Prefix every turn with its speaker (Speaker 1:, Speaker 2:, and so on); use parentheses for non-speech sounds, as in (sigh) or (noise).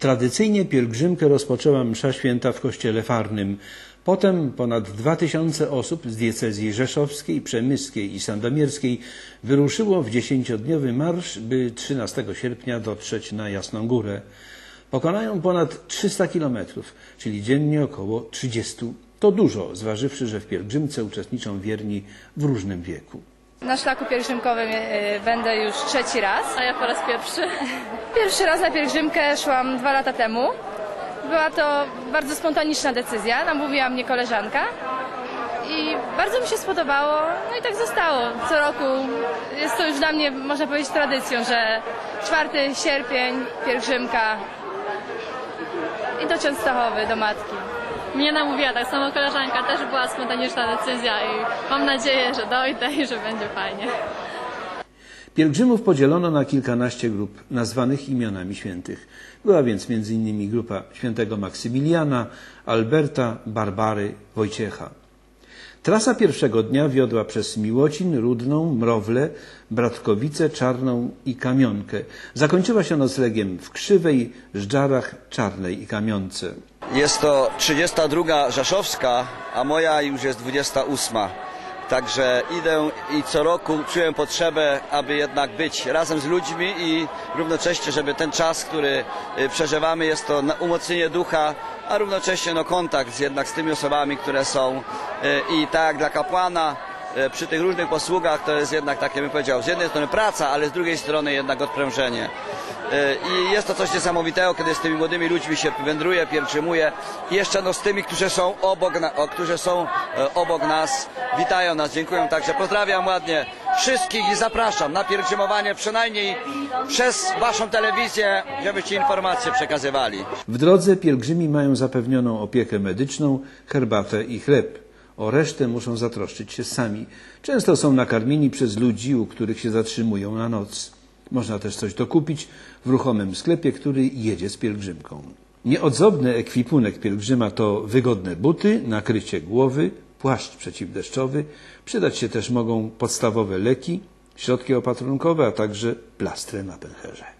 Speaker 1: Tradycyjnie pielgrzymkę rozpoczęła msza święta w kościele farnym. Potem ponad dwa tysiące osób z diecezji rzeszowskiej, przemyskiej i sandomierskiej wyruszyło w dziesięciodniowy marsz, by 13 sierpnia dotrzeć na Jasną Górę. Pokonają ponad 300 kilometrów, czyli dziennie około 30. To dużo, zważywszy, że w pielgrzymce uczestniczą wierni w różnym wieku.
Speaker 2: Na szlaku pielgrzymkowym e, będę już trzeci raz.
Speaker 3: A ja po raz pierwszy. (laughs)
Speaker 2: Pierwszy raz na pielgrzymkę szłam dwa lata temu. Była to bardzo spontaniczna decyzja, namówiła mnie koleżanka i bardzo mi się spodobało, no i tak zostało. Co roku jest to już dla mnie, można powiedzieć, tradycją, że 4 sierpień, pielgrzymka i do Częstochowy, do matki.
Speaker 3: Mnie namówiła, tak samo koleżanka też była spontaniczna decyzja i mam nadzieję, że dojdę i że będzie fajnie.
Speaker 1: Pielgrzymów podzielono na kilkanaście grup nazwanych imionami świętych. Była więc m.in. grupa świętego Maksymiliana, Alberta, Barbary, Wojciecha. Trasa pierwszego dnia wiodła przez Miłocin, Rudną, Mrowle, Bratkowice, Czarną i Kamionkę. Zakończyła się noclegiem w Krzywej, Żdżarach, Czarnej i Kamionce.
Speaker 4: Jest to 32 Rzeszowska, a moja już jest 28. Także idę i co roku czuję potrzebę, aby jednak być razem z ludźmi i równocześnie, żeby ten czas, który y, przeżywamy, jest to umocnienie ducha, a równocześnie no, kontakt z, jednak z tymi osobami, które są y, i tak dla kapłana, przy tych różnych posługach to jest jednak, tak jak bym powiedział, z jednej strony praca, ale z drugiej strony jednak odprężenie. Y, I jest to coś niesamowitego, kiedy z tymi młodymi ludźmi się wędruje, pielgrzymuje. I jeszcze no, z tymi, którzy są obok, na, którzy są e, obok nas, witają nas, dziękuję. Także pozdrawiam ładnie wszystkich i zapraszam na pielgrzymowanie przynajmniej przez Waszą telewizję, żebyście informacje przekazywali.
Speaker 1: W drodze pielgrzymi mają zapewnioną opiekę medyczną, herbatę i chleb. O resztę muszą zatroszczyć się sami. Często są nakarmieni przez ludzi, u których się zatrzymują na noc. Można też coś dokupić w ruchomym sklepie, który jedzie z pielgrzymką. Nieodzowny ekwipunek pielgrzyma to wygodne buty, nakrycie głowy, płaszcz przeciwdeszczowy. Przydać się też mogą podstawowe leki, środki opatrunkowe, a także plastry na pęcherze.